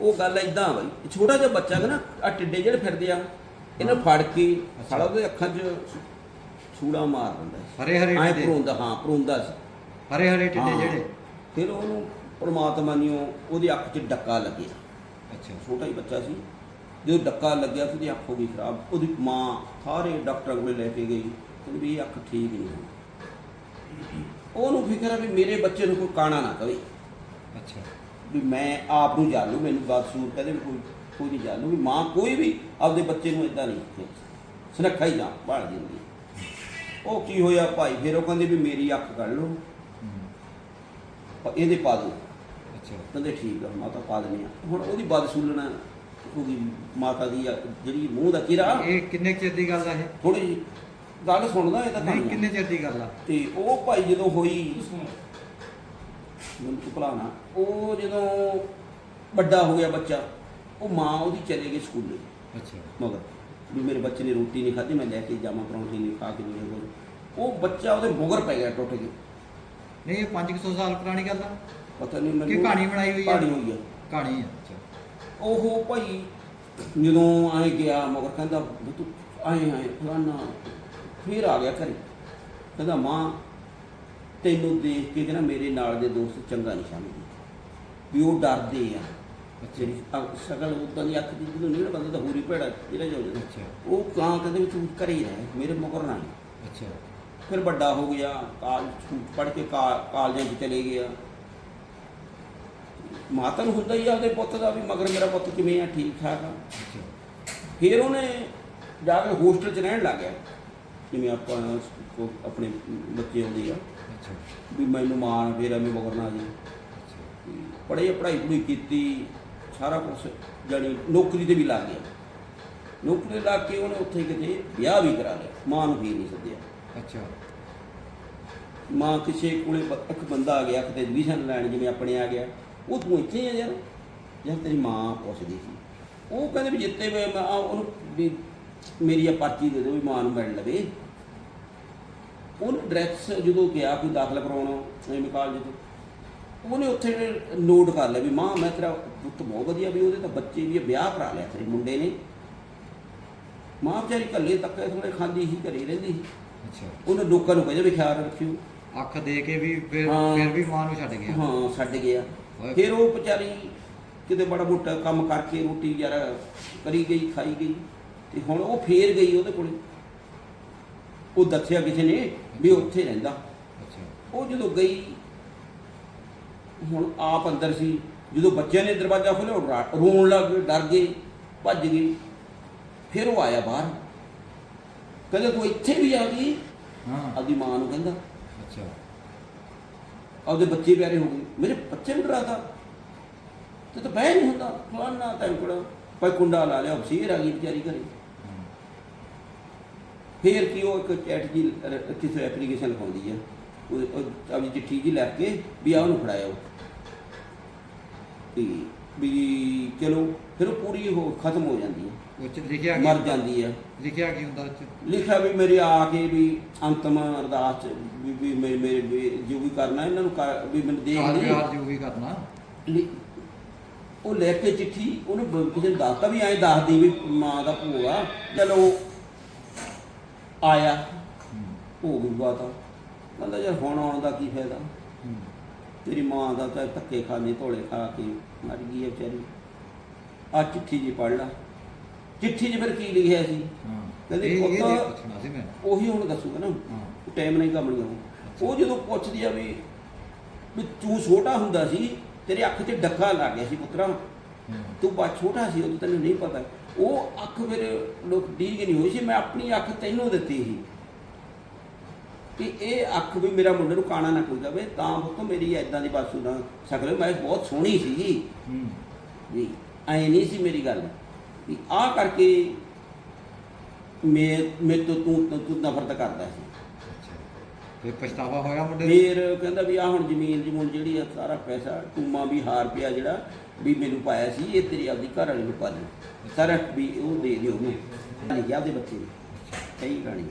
ਉਹ ਗੱਲ ਇਦਾਂ ਬਈ ਛੋਟਾ ਜਿਹਾ ਬੱਚਾ ਹੈ ਨਾ ਆ ਟਿੱਡੇ ਜਿਹੜੇ ਫਿਰਦੇ ਆ ਇਹਨਾਂ ਫੜ ਕੇ ਸਾਲਾ ਉਹਦੇ ਅੱਖਾਂ 'ਚ ਛੂੜਾ ਮਾਰ ਦਿੰਦਾ ਹਰੇ ਹਰੇ ਐ ਟਿੱਡੇ। ਪਰੋਂਦਾ ਹਾਂ ਪਰੋਂਦਾ ਸੀ। ਹਰੇ ਹਰੇ ਟਿੱਡੇ ਹਾਂ। ਜਿਹੜੇ? ਫਿਰ ਉਹਨੂੰ ਪਰਮਾਤਮਾ ਨੇ ਉਹ- ਉਹਦੀ ਅੱਖ 'ਚ ਡੱਕਾ ਲੱਗਿਆ। ਅੱਛਾ। ਛੋਟਾ ਹੀ ਬੱਚਾ ਸੀ। ਜਦੋਂ ਡੱਕਾ ਲੱਗਿਆ ਤੇ ਉਹਦੀ ਅੱਖ ਹੋ ਗਈ ਖਰਾਬ। ਉਹਦੀ ਮਾਂ ਸਾਰੇ ਡਾਕਟਰਾਂ ਕੋਲੇ ਲੈ ਕੇ ਗਈ। ਕਹਿੰਦੀ ਵੀ ਇਹ ਅੱਖ ਠੀਕ ਨਹੀਂ ਹੋਣੀ। ਉਹਨੂੰ ਫਿਕਰ ਆ ਵੀ ਮੇਰੇ ਬੱਚੇ ਨੂੰ ਕੋਈ ਕਾਣਾ ਨਾ ਕਵੇ। ਅੱਛਾ। ਵੀ ਮੈਂ ਆਪ ਨੂੰ ਜਾਣ ਲੂ ਮੈਨੂੰ ਬਦਸੂਰ ਕਹਦੇ ਵੀ ਕੋਈ ਕੋਈ ਨਹੀਂ ਜਾਣ ਲੂ ਵੀ ਮਾਂ ਕੋਈ ਵੀ ਆਪਦੇ ਬੱਚੇ ਨੂੰ ਇਦਾਂ ਨਹੀਂ ਸੁਨੱਖਾ ਹੀ ਜਾਂ ਭਾਲ ਦਿੰਦੀ ਉਹ ਕੀ ਹੋਇਆ ਭਾਈ? ਫਿਰ ਉਹ ਕਹਿੰਦੇ ਵੀ ਮੇਰੀ ਅੱਖ ਕੱਢ ਲਓ। ਇਹਦੇ ਪਾ ਦਿਓ। ਅੱਛਾ। ਕਹਿੰਦੇ ਠੀਕ ਆ ਮਾਤਾ ਪਾ ਦਿੰਦੇ ਆ। ਹੁਣ ਉਹਦੀ ਬਦਸੂਲਣਾ ਗਈ ਮਾਤਾ ਦੀ ਜਿਹੜੀ ਮੂੰਹ ਦਾ ਚਿਹਰਾ। ਇਹ ਕਿੰਨੇ ਚਿਰ ਦੀ ਗੱਲ ਆ ਇਹ? ਥੋੜੀ ਗੱਲ ਸੁਣਦਾ ਇਹ ਤਾਂ ਨਹੀਂ। ਕਿੰਨੇ ਚਿਰ ਦੀ ਗੱਲ ਆ? ਤੇ ਉਹ ਭਾਈ ਜਦੋਂ ਹੋਈ ਭੁਲਾਣਾ ਉਹ ਜਦੋਂ ਵੱਡਾ ਹੋ ਗਿਆ ਬੱਚਾ ਉਹ ਮਾਂ ਉਹਦੀ ਚਲੇ ਗਈ ਸਕੂਲੇ। ਅੱਛਾ। ਮਗਰ ਵੀ ਮੇਰੇ ਬੱਚੇ ਨੇ ਰੋਟੀ ਨਹੀਂ ਖਾਧੀ ਮੈਂ ਲੈ ਕੇ ਜਾਵਾਂ ਪਰੌਂਠੀ ਨਹੀਂ ਖਾ ਕੇ ਨਹੀਂ ਉਹ ਉਹ ਬੱਚਾ ਉਹਦੇ ਮੁਗਰ ਪੈ ਗਿਆ ਟੁੱਟ ਕੇ। ਨਹੀਂ ਇਹ 500 ਸਾਲ ਪੁਰਾਣੀ ਗੱਲ ਆ। ਪਤਾ ਨਹੀਂ ਕਿ ਕਹਾਣੀ ਬਣਾਈ ਹੋਈ ਆ? ਕਹਾਣੀ ਹੋਈ ਆ। ਕਹਾਣੀ ਆ ਅੱਛਾ। ਉਹ ਭਾਈ ਜਦੋਂ ਆਏ ਗਿਆ ਮਗਰ ਕਹਿੰਦਾ ਵੀ ਤੂੰ ਆਏ ਆਏ ਫਲਾਨਾ। ਫਿਰ ਆ ਗਿਆ ਘਰੇ। ਕਹਿੰਦਾ ਮਾਂ ਤੈਨੂੰ ਦੇਖ ਕੇ ਨਾ ਮੇਰੇ ਨਾਲ ਦੇ ਦੋਸਤ ਚੰਗਾ ਨਹੀਂ ਸਮਝਦੇ ਵੀ ਉਹ ਡਰਦੇ ਆ। ਜਿਹੜੀ ਅ- ਸ਼ਕਲ ਉਦਾਂ ਦੀ ਅੱਖ ਦੀ ਜਦੋਂ ਨਹੀਂ ਬੰਦਾ ਤਾਂ ਹੋਰੀ ਭੇੜਾ ਜਿਹੜਾ ਜੋ ਜਾਂਦਾ। ਅੱਛਾ। ਉਹ ਕਾਂ ਕਹਿੰਦੇ ਵੀ ਤੂੰ ਘਰੇ ਹੀ ਰਹਿ ਮੇਰੇ ਮਗਰ ਨਾ ਆਈ। ਅੱਛਾ। ਫਿਰ ਵੱਡਾ ਹੋ ਗਿਆ ਕਾਲ ਪੜ ਕੇ ਕਾ- ਕਾਲਜਾਂ 'ਚ ਚਲੇ ਗਿਆ। ਮਾਤਾ ਨੂੰ ਹੁੰਦਾ ਹੀ ਆ ਉਹਦੇ ਪੁੱਤ ਦਾ ਵੀ ਮਗਰ ਮੇਰਾ ਪੁੱਤ ਕਿਵੇਂ ਆ ਠੀਕ ਠਾਕ ਆ। ਅੱਛਾ। ਫਿਰ ਉਹਨੇ ਜਾ ਕੇ ਹੋਸਟਲ 'ਚ ਰਹਿਣ ਲੱਗ ਗਿਆ। ਜਿਵੇਂ ਆਪਾਂ ਕੋ- ਆਪਣੇ ਬੱਚੇ ਆਉਂਦੇ ਆ। ਅੱਛਾ ਵੀ ਮੈਨੂੰ ਮਾਂ ਫਿਰ ਐਵੇਂ ਮਗਰ ਨਾ ਜੀ ਪੜ੍ਹੇ ਪੜ੍ਹਾਈ ਪੜ੍ਹਾਈ ਕੀਤੀ ਸਾਰਾ ਕੁਝ ਜਾਣੀ ਨੌਕਰੀ ਤੇ ਵੀ ਲੱਗ ਗਿਆ। ਨੌਕਰੀ ਲੱਗ ਕੇ ਉਹਨੇ ਉੱਥੇ ਕਿਤੇ ਵਿਆਹ ਵੀ ਕਰਾ ਲਿਆ। ਮਾਂ ਨੂੰ ਵੀ ਨਹੀਂ ਸੱਦਿਆ। ਅੱਛਾ। ਮਾਂ ਕਿਸੇ ਕੋਲੇ ਬ- ਇੱਕ ਬੰਦਾ ਆ ਗਿਆ ਕਿਤੇ ਐਡਮਿਸ਼ਨ ਲੈਣ ਜਿਵੇਂ ਆਪਣੇ ਆ ਗਿਆ। ਉਹ ਤੂੰ ਇੱਥੇ ਆ ਯਾਰ। ਜਦ ਤੇਰੀ ਮਾਂ ਪੁੱਛਦੀ ਸੀ। ਉਹ ਕਹਿੰਦੇ ਵੀ ਜਿੱਤੇ ਵੇ ਮੈਂ ਆ ਉਹਨੂੰ ਵੀ ਮੇਰੀ ਆ ਪਰਚੀ ਦੇ ਦਿਓ ਵੀ ਮਾਂ ਨੂੰ ਮਿਲ ਲਵੇ। ਉਹਨੂੰ ਡਰੈਸ ਜਦੋਂ ਗਿਆ ਕੋਈ ਦਾਖਲਾ ਕਰਾਉਣਾ ਐਵੇਂ ਕਾਲਜ ਤੋਂ ਉਹਨੇ ਉੱਥੇ ਨੋਟ ਕਰ ਲਿਆ ਵੀ ਮਾਂ ਮੈਂ ਤੇਰਾ ਪੁੱਤ ਬਹੁਤ ਵਧੀਆ ਵੀ ਉਹਦੇ ਤਾਂ ਬੱਚੇ ਵੀ ਵਿਆਹ ਕਰਾ ਲਿਆ ਤੇਰੇ ਮੁੰਡੇ ਨੇ। ਮਾਂ ਵਿਚਾਰੀ ਇਕੱਲੇ ਤੱਕੇ ਥੋੜੇ ਖਾਂਦੀ ਸੀ ਘਰੇ ਰਹਿੰਦੀ ਸੀ। ਅੱਛਾ। ਉਹਨੇ ਲੋਕਾਂ ਨੂੰ ਕਹਿੰਦੇ ਵੀ ਖਿਆਲ ਰੱਖਿਓ। ਅੱਖ ਦੇ ਕੇ ਵੀ ਫਿਰ ਹਾਂ। ਫਿਰ ਵੀ ਮਾਂ ਨੂੰ ਛੱਡ ਗਿਆ। ਹਾਂ ਛੱਡ ਗਿਆ। ਓਏ। ਫਿਰ ਉਹ ਵਿਚਾਰੀ ਕਿਤੇ ਬੜਾ ਮੋਟਾ ਕੰਮ ਕਰਕੇ ਰੋਟੀ ਯਾਰ ਕਰੀ ਗਈ ਖਾਈ ਗਈ। ਤੇ ਹੁਣ ਉਹ ਫੇਰ ਗਈ ਉਹਦੇ ਕੋਲੇ। ਉਹ ਦੱਸਿਆ ਕਿਸੇ ਨੇ ਵੀ ਉੱਥੇ ਰਹਿੰਦਾ। ਉਹ ਜਦੋਂ ਗਈ ਹੁਣ ਆਪ ਅੰਦਰ ਸੀ। ਜਦੋਂ ਬੱਚਿਆਂ ਨੇ ਦਰਵਾਜ਼ਾ ਖੋਲ੍ਹਿਆ ਉਹ ਰੋਣ ਲੱਗ ਗਏ ਡਰ ਗਏ ਭੱਜ ਗਏ। ਫਿਰ ਉਹ ਆਇਆ ਬਾਹਰ। ਕਹਿੰਦਾ ਤੂੰ ਇੱਥੇ ਵੀ ਆ ਗਈ? ਹਾਂ। ਆਪਦੀ ਮਾਂ ਨੂੰ ਕਹਿੰਦਾ। ਅੱਛਾ। ਆਪਦੇ ਬੱਚੇ ਪਿਆਰੇ ਹੋ ਗਏ। ਮੇਰੇ ਬੱਚੇ ਨੂੰ ਡਰਾਤਾ ਤੇ। ਤਾਂ ਬਹਿ ਨਹੀਂ ਹੁੰਦਾ। ਫਲਾਨਾ ਟੈਂਕੜਾ ਭਾਈ ਕੁੰਡਾ ਲਾ ਲਿਆ ਸ਼ੇਰ ਆ ਗਈ ਵਿਚਾਰੀ ਘਰੇ। ਫੇਰ ਕੀ ਉਹ ਇੱਕ ਚੈਟ ਜੀ ਰ- ਕਿਸੇ ਐਪਲੀਕੇਸ਼ਨ ਲਿਖਾਉਂਦੀ ਆ। ਉਹ ਉਹ ਆਪਦੀ ਚਿੱਠੀ ਜੀ ਲੈ ਕੇ ਵੀ ਆ ਉਹਨੂੰ ਫੜਾਇਆ ਉਹ ਤੇ ਵੀ ਚਲੋ ਫਿਰ ਉਹ ਪੂਰੀ ਹੋ ਖਤਮ ਹੋ ਜਾਂਦੀ ਹੈ ਉਹ ਚ ਲਿਖਿਆ ਕੀ ਮਰ ਹੁੰਦਾ? ਜਾਂਦੀ ਹੈ ਲਿਖਿਆ ਕੀ ਹੁੰਦਾ ਉਹ ਚ? ਲਿਖਿਆ ਵੀ ਮੇਰੇ ਆ ਕੇ ਵੀ ਅੰਤਮ ਅਰਦਾਸ ਚ ਵੀ ਵੀ ਮੇਰੇ ਮੇਰੇ ਵੀ ਜੋ ਵੀ ਕਰਨਾ ਇਹਨਾਂ ਨੂੰ ਕਰ- ਵੀ ਮੈਨੂੰ ਦੇਖ ਕਾਲ ਲਈ। ਵਿਹਾਰ ਜੋ ਵੀ ਕਰਨਾ। ਲਿ- ਉਹ ਲੈ ਕੇ ਚਿੱਠੀ ਉਹਨੇ ਬ- ਕਿਸੇ ਨੂੰ ਦੱਸਤਾ ਵੀ ਐਂ ਦੱਸਦੀ ਵੀ ਮਾਂ ਦਾ ਭੂਆ ਚਲੋ ਆਇਆ। ਹੂੰ, ਗਈ ਬਾਤ ਕਹਿੰਦਾ ਯਾਰ ਹੁਣ ਆਉਣ ਦਾ ਕੀ ਫਾਇਦਾ। ਤੇਰੀ ਮਾਂ ਦਾ ਤਾਂ ਧੱਕੇ ਖਾਣੇ ਧੋਲੇ ਖਾ ਕੇ ਮਰ ਗਈ ਹੈ ਵਿਚਾਰੀ। ਆ ਚਿੱਠੀ ਜੀ ਪੜ ਲਾ। ਚਿੱਠੀ 'ਚ ਫਿਰ ਕੀ ਲਿਖਿਆ ਸੀ? ਕਹਿੰਦੇ ਪੁੱਤ- ਉਹੀ ਹੁਣ ਦੱਸੂਗਾ ਨਾ। ਟਾਈਮ ਨਹੀਂ ਕੰਮ ਨਹੀਂ ਉਹ ਜਦੋਂ ਪੁੱਛਦੀ ਆ ਵੀ ਵੀ ਤੂੰ ਛੋਟਾ ਹੁੰਦਾ ਸੀ ਤੇਰੇ ਅੱਖ 'ਚ ਡੱਕਾ ਲੱਗ ਗਿਆ ਸੀ ਪੁੱਤਰਾ। ਤੂੰ ਬਾ ਛੋਟਾ ਸੀ ਉਦੋਂ ਤੈਨੂੰ ਨਹੀਂ ਪਤਾ। ਉਹ ਅੱਖ ਫਿਰ ਲੋਕ ਡੀਗ ਨਹੀਂ ਹੋਈ ਸੀ ਮੈਂ ਆਪਣੀ ਅੱਖ ਤੈਨੂੰ ਦਿੱਤੀ ਸੀ। ਕਿ ਇਹ ਅੱਖ ਵੀ ਮੇਰਾ ਮੁੰਡੇ ਨੂੰ ਕਾਣਾ ਨਾ ਕੋਈ ਜਾਵੇ ਤਾਂ ਪੁੱਤ ਮੇਰੀ ਐਦਾਂ ਦੀ ਬਾਸੂ ਨਾ ਸ਼ਕਲ ਮੈਂ ਬਹੁਤ ਸੋਹਣੀ ਹੂੰ। ਵੀ ਐ ਨਹੀਂ ਸੀ ਮੇਰੀ ਗੱਲ। ਵੀ ਆਹ ਕਰਕੇ ਮੈਂ ਮੇਰੇ ਤੋਂ ਤੂੰ ਤੂੰ ਤੂੰ ਨਫ਼ਰਤ ਕਰਦਾ ਸੀ। ਫਿਰ ਪਛਤਾਵਾ ਹੋਇਆ ਮੁੰਡੇ ਨੂੰ? ਫਿਰ ਕਹਿੰਦਾ ਵੀ ਆ ਹੁਣ ਜ਼ਮੀਨ ਜਮੂਨ ਜਿਹੜੀ ਆ ਸਾਰਾ ਪੈਸਾ ਟੂਮਾ ਵੀ ਹਾਰ ਪਿਆ ਜਿਹੜਾ ਵੀ ਮੈਨੂੰ ਪਾਇਆ ਸੀ ਇਹ ਤੇਰੀ ਆਪਦੀ ਘਰ ਵਾਲੀ ਨੂੰ ਪਾ ਦੇ। ਸਾਰਾ ਵੀ ਉਹ ਦੇ ਦਿਓ ਮੈਂ ਲਿਖਿਆ ਉਹਦੇ ਬੱਚੇ ਨੇ। ਕਈ ਗਾਣੀ